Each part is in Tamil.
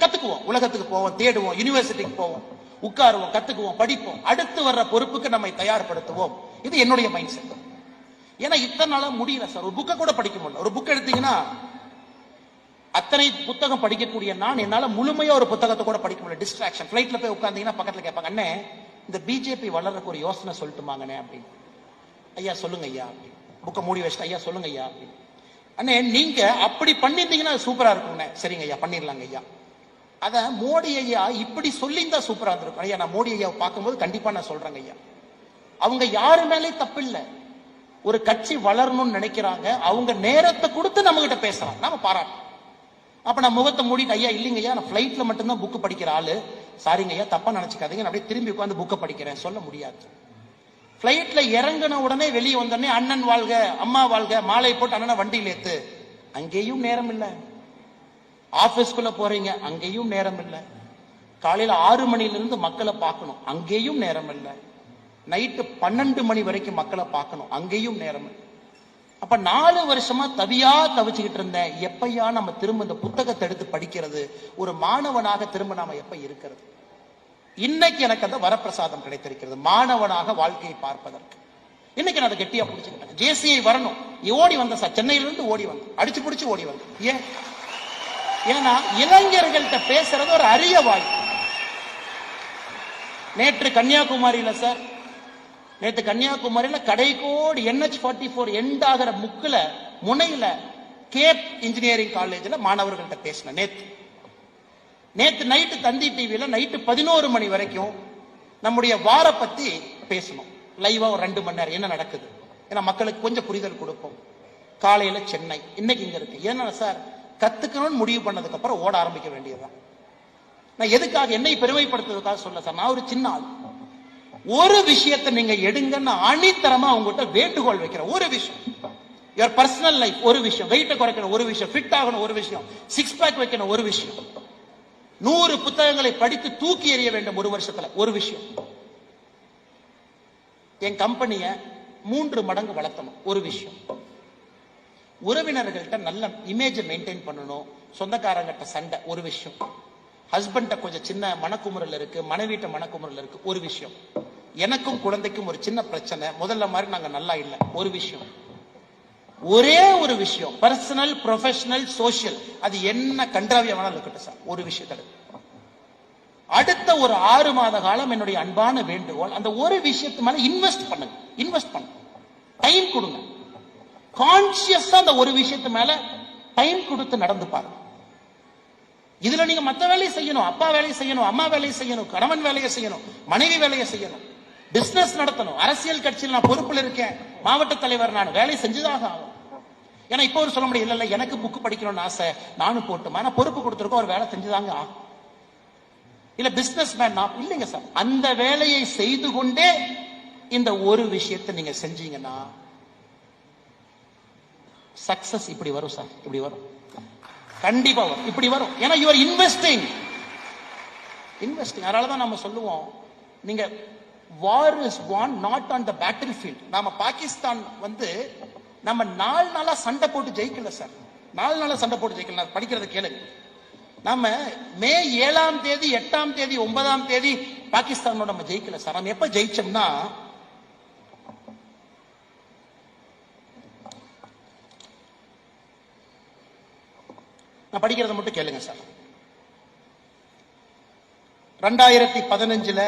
கத்துக்குவோம். உலகத்துக்கு போவோம் தேடுவோம் யூனிவர்சிட்டிக்கு போவோம் உட்காருவோம் கத்துக்குவோம் படிப்போம். அடுத்து வர்ற பொறுப்புக்கு நம்மை தயார்படுத்துவோம். இது என்னுடைய மைண்ட் செட் ஏன்னா இத்தனை நாளா முடியல சார் ஒரு புக்கை கூட படிக்க முடியல. ஒரு புக் எடுத்தீங்கன்னா அத்தனை புத்தகம் படிக்கக்கூடிய நான் என்னால முழுமையா ஒரு புத்தகத்தை கூட படிக்க முடியல. டிஸ்ட்ராக்ஷன் ஃபிளைட்ல போய் உட்காந்தீங்கன்னா பக்கத்துல கேட்பாங்க அண்ணே இந்த பிஜேபி வளர்றதுக்கு ஒரு யோசனை சொல்லிட்டுமாங்கண்ணே அப்படின்னு. ஐயா சொல்லுங்க ஐயா அப்படின்னு. புக்கை மூடி வச்சுட்டு ஐயா சொல்லுங்க ஐயா அப்படின்னு. அண்ணே நீங்க அப்படி பண்ணிருந்தீங்கன்னா அது சூப்பரா இருக்கும்ண்ணே. சரிங்க ஐயா பண்ணிடலாங்க ஐயா. அத மோடி ஐயா இப்படி சொல்லியிருந்தா சூப்பரா இருந்திருக்கும். ஐயா நான் மோடி ஐயாவை பார்க்கும்போது கண்டிப்பா நான் சொல்றேங்க ஐயா. அவங்க யாரு மேலே தப்பில்லை. ஒரு கட்சி வளரணும்னு நினைக்கிறாங்க. அவங்க நேரத்தை கொடுத்து நம்ம கிட்ட பேசுறாங்க. நாம பாராட்டணும். அப்ப நான் முகத்தை மூடிட்டு ஐயா இல்லைங்க ஐயா நான் ஃபிளைட்ல மட்டும்தான் புக்கு படிக்கிற ஆளு. சாரிங்க ஐயா தப்பா நினைச்சுக்காதீங்க. நான் அப்படியே திரும்பி உட்காந்து புக்கை படிக்கிறேன். சொல்ல முடியாது. ஃபிளைட்ல இறங்கின உடனே வெளியே வந்தோடனே அண்ணன் வாழ்க அம்மா வாழ்க மாலை போட்டு அண்ணனை வண்டியில் ஏத்து. அங்கேயும் நேரம் இல்லை. ஆபீஸ்க்குள்ள போறீங்க அங்கேயும் நேரம் இல்லை. காலையில ஆறு மணிலிருந்து மக்களை பார்க்கணும் அங்கேயும் நேரம் இல்லை. நைட்டு பன்னெண்டு மணி வரைக்கும் மக்களை பார்க்கணும் அங்கேயும் நேரம் இல்லை. அப்ப நாலு வருஷமா தவியா தவிச்சுக்கிட்டு இருந்தேன். எப்பயா நம்ம திரும்ப இந்த புத்தகத்தை எடுத்து படிக்கிறது ஒரு மாணவனாக திரும்ப நாம எப்ப இருக்கிறது? இன்னைக்கு எனக்கு அந்த வரப்பிரசாதம் கிடைத்திருக்கிறது மாணவனாக வாழ்க்கையை பார்ப்பதற்கு. இன்னைக்கு நான் அதை கெட்டியா பிடிச்சுக்கிட்டேன். ஜேசிஐ வரணும். ஓடி வந்த சார் சென்னையிலிருந்து ஓடி வந்தேன். அடிச்சு பிடிச்சு ஓடி வந்தேன். ஏன்? ஏன்னா இளைஞர்கள்ட்ட பேசுறது ஒரு அரிய வாய்ப்பு நேற்று கன்னியாகுமரியில சார் நேற்று கன்னியாகுமரியில கடைக்கோடி என்ஹெச் ஃபார்ட்டி ஃபோர் எண்ட் ஆகிற முக்குல முனையில கேப் இன்ஜினியரிங் காலேஜில் மாணவர்கள்ட்ட பேசினேன் நேற்று நேற்று நைட்டு தந்தி டிவியில நைட்டு பதினோரு மணி வரைக்கும் நம்முடைய வார பத்தி பேசணும். லைவா ஒரு ரெண்டு மணி நேரம். என்ன நடக்குது? ஏன்னா மக்களுக்கு கொஞ்சம் புரிதல் கொடுப்போம். காலையில சென்னை. இன்னைக்கு இங்க இருக்கு. ஏன்னா சார் கத்துக்கணும்னு முடிவு பண்ணதுக்கு அப்புறம் ஓட ஆரம்பிக்க வேண்டியதுதான். நான் எதுக்காக என்னை பெருமைப்படுத்துறதுக்காக சொல்ல சார் நான் ஒரு சின்ன ஆள். ஒரு விஷயத்தை நீங்க எடுங்கன்னு அணித்தரமா உங்ககிட்ட வேண்டுகோள் வைக்கிற ஒரு விஷயம். யுவர் பர்சனல் லைஃப் ஒரு விஷயம். வெயிட்டை குறைக்கணும் ஒரு விஷயம். ஃபிட் ஆகணும் ஒரு விஷயம். சிக்ஸ் பேக் வைக்கணும் ஒரு விஷயம். நூறு புத்தகங்களை படித்து தூக்கி எறிய வேண்டும் ஒரு வருஷத்துல. ஒரு விஷயம். என் கம்பெனிய மூன்று மடங்கு வளர்த்தணும். ஒரு விஷயம். உறவினர்கள்ட்ட நல்ல இமேஜை மெயின்டைன் பண்ணணும். சொந்தக்காரங்கிட்ட சண்டை ஒரு விஷயம். ஹஸ்பண்ட கொஞ்சம் சின்ன மனக்குமுறல் இருக்கு மனைவிட்ட மனக்குமுறல் இருக்கு ஒரு விஷயம். எனக்கும் குழந்தைக்கும் ஒரு சின்ன பிரச்சனை முதல்ல மாதிரி நாங்க நல்லா இல்லை ஒரு விஷயம். ஒரே ஒரு விஷயம் பர்சனல் ப்ரொஃபஷனல் சோஷியல் அது என்ன கண்டாவியமான இருக்கட்டும் சார் ஒரு விஷயத்தில் அடுத்த ஒரு ஆறு மாத காலம் என்னுடைய அன்பான வேண்டுகோள் அந்த ஒரு விஷயத்து மேல இன்வெஸ்ட் பண்ணுங்க இன்வெஸ்ட் பண்ணுங்க. டைம் கொடுங்க. கான்சியஸா அந்த ஒரு விஷயத்து மேல டைம் கொடுத்து நடந்து பாருங்க. இதுல நீங்க மத்த வேலையை செய்யணும் அப்பா வேலையை செய்யணும் அம்மா வேலையை செய்யணும் கணவன் வேலையை செய்யணும் மனைவி வேலையை செய்யணும். பிசினஸ் நடத்தணும் அரசியல் கட்சியில் நான் பொறுப்பில் இருக்கேன் மாவட்ட தலைவர் நான் வேலை செஞ்சுதாக ஆகும் ஏன்னா இப்போ ஒரு சொல்ல முடியும் இல்ல இல்ல எனக்கு புக் படிக்கணும்னு ஆசை நானும் போட்டுமா நான் பொறுப்பு கொடுத்துருக்கோம் ஒரு வேலை செஞ்சுதாங்க ஆகும் இல்ல பிசினஸ் மேன் நான் இல்லைங்க சார். அந்த வேலையை செய்து கொண்டே இந்த ஒரு விஷயத்தை நீங்க செஞ்சீங்கன்னா சக்சஸ் இப்படி வரும் சார் இப்படி வரும். கண்டிப்பா வரும். இப்படி வரும். ஏன்னா யுவர் இன்வெஸ்டிங் இன்வெஸ்டிங் அதனால தான் நம்ம சொல்லுவோம் நீங்க war is won not on the battlefield நாம பாகிஸ்தான் வந்து நம்ம நாலு நாளா சண்டை போட்டு ஜெயிக்கல சார் நாலு நாளா சண்டை போட்டு ஜெயிக்கல. நான் படிக்கிறத கேளுங்க நம்ம மே ஏழாம் தேதி எட்டாம் தேதி ஒன்பதாம் தேதி பாகிஸ்தானோட நம்ம ஜெயிக்கல சார் நம்ம எப்ப ஜெயிச்சோம்னா நான் படிக்கிறத மட்டும் கேளுங்க சார். ரெண்டாயிரத்தி பதினஞ்சுல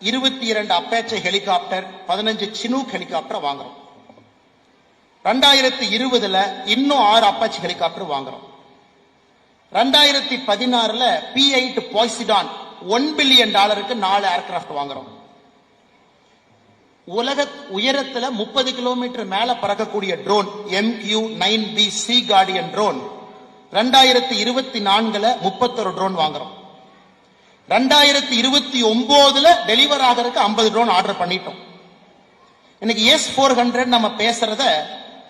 இருபத்தி இரண்டு அப்பேச்சை ஹெலிகாப்டர் பதினஞ்சு சினூக் ஹெலிகாப்டர் வாங்குறோம். ரெண்டாயிரத்தி இருபதுல இன்னும் ஆறு அப்பாச்சி ஹெலிகாப்டர் வாங்குறோம். ரெண்டாயிரத்தி பதினாறுல P eight Poseidon one billion டாலருக்கு நாலு ஏர்கிராஃப்ட் வாங்குறோம். உலக உயரத்துல முப்பது கிலோமீட்டர் மேல பறக்கக்கூடிய drone MQ nine B sea guardian drone ரெண்டாயிரத்தி இருபத்தி நான்குல முப்பத்தொரு ட்ரோன் வாங்குறோம். ரெண்டாயிரத்தி இருபத்தி ஒன்பதுல டெலிவர் ஆகிறதுக்கு ஐம்பது ட்ரோன் ஆர்டர் பண்ணிட்டோம். இன்னைக்கு எஸ் ஃபோர் ஹண்ட்ரட் நம்ம பேசுறத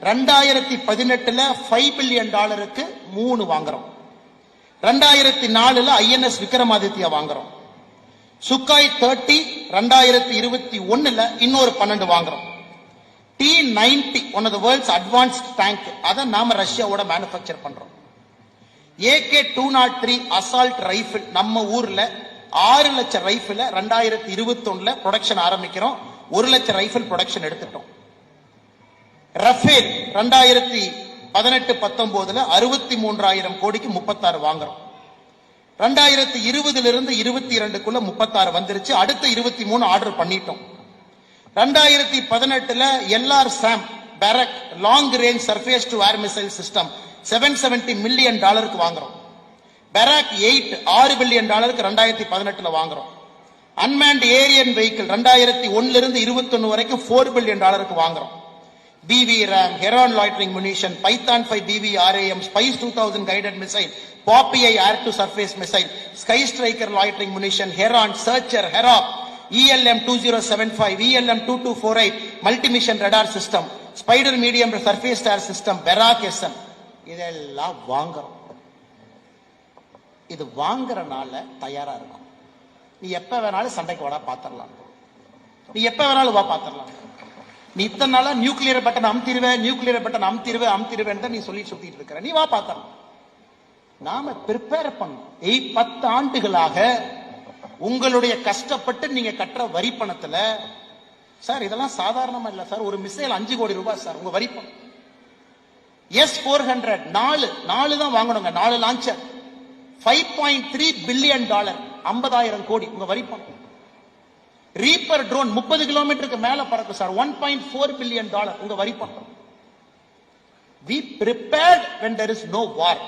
ரெண்டாயிரத்தி பதினெட்டுல ஃபைவ் பில்லியன் டாலருக்கு மூணு வாங்குறோம். ரெண்டாயிரத்தி நாலுல ஐஎன்எஸ் விக்ரமாதித்யா வாங்குறோம். சுக்காய் தேர்ட்டி ரெண்டாயிரத்தி இருபத்தி ஒன்னுல இன்னொரு பன்னெண்டு வாங்குறோம். T ninety one of the world's advanced tank அதை நாம ரஷ்யாவோட மேனுஃபேக்சர் பண்றோம். AK two nought three assault rifle நம்ம ஊர்ல ஆறு லட்சம் ரைபிள் ரெண்டாயிரத்தி இருபத்தி ஒண்ணுல ப்ரொடக்ஷன் ஆரம்பிக்கிறோம். ஒரு லட்சம் ரைஃபிள் ப்ரொடக்ஷன் எடுத்துட்டோம் ரஃபேல் ரெண்டாயிரத்தி பதினெட்டு பத்தொன்பதுல அறுபத்தி மூன்றாயிரம் கோடிக்கு முப்பத்தாறு வாங்குறோம். ரெண்டாயிரத்தி இருபதுல இருந்து இருபத்தி இரண்டுக்குள்ள முப்பத்தாறு வந்துருச்சு. அடுத்த இருபத்தி மூணு ஆர்டர் பண்ணிட்டோம். ரெண்டாயிரத்தி பதினெட்டுல LR SAM Barak long range surface to air missile system seven seventy million டாலருக்கு வாங்குறோம். பெராக் எயிட் ஆறு பில்லியன் டாலருக்கு ரெண்டாயிரத்தி பதினெட்டுல வாங்குறோம். அன்மேண்ட் ஏரியன் வெஹிக்கிள் ரெண்டாயிரத்தி ஒன்னுல இருந்து இருபத்தொன்னு வரைக்கும் ஃபோர் பில்லியன் டாலருக்கு வாங்குறோம். BV RAM Heron loitering munition Python five BV RAM SPICE two thousand guided missile Popeye air to surface missile Sky Striker loitering munition Heron Searcher Harop ELM two zero seven five ELM two two four eight multimission radar system Spyder இதெல்லாம் வாங்குறோம். இது வாங்குறனால தயாரா இருக்கும். நீ எப்ப வேணாலும் சண்டைக்கு வாடா பாத்திரலாம். நீ எப்ப வேணாலும் வா பாத்திரலாம். நீ இத்தனை நாளா நியூக்ளியர் பட்டன் அமுத்திருவேன் நியூக்ளியர் பட்டன் அமுத்திருவேன் அமுத்திருவேன் நீ சொல்லி சுத்திட்டு இருக்கிற. நீ வா பாத்திரலாம். நாம ப்ரிப்பேர் பண்ணோம் எய் பத்து ஆண்டுகளாக உங்களுடைய கஷ்டப்பட்டு நீங்க கட்டுற வரி பணத்துல சார் இதெல்லாம் சாதாரணமா இல்ல சார். ஒரு மிசைல் அஞ்சு கோடி ரூபாய் சார் உங்க வரி பணம் எஸ் ஃபோர் ஹண்ட்ரட் நாலு நாலு தான் வாங்கணுங்க. நாலு launcher five point three billion dollar ஐம்பதாயிரம் கோடி. உங்க வரி ரீப்பர் ட்ரோன் முப்பது கிலோமீட்டருக்கு மேல பறக்கும் sir one point four billion dollar உங்க வரி we prepared when there is no war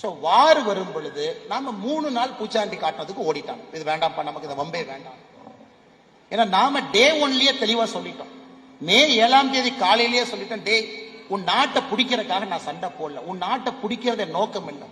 so war வரும் பொழுது நாம மூணு நாள் பூச்சாண்டி காட்டுறதுக்கு ஓடிட்டாங்க இது வேண்டாம்ப்பா நமக்கு இந்த வம்பே வேண்டாம். ஏன்னா நாம டே ஒன்லயே தெளிவா சொல்லிட்டோம். மே ஏழாம் தேதி காலையிலேயே சொல்லிட்டோம் டே உன் நாட்டை பிடிக்கிறதுக்காக நான் சண்டை போடல. உன் நாட்டை பிடிக்கிறத நோக்கம் இல்லை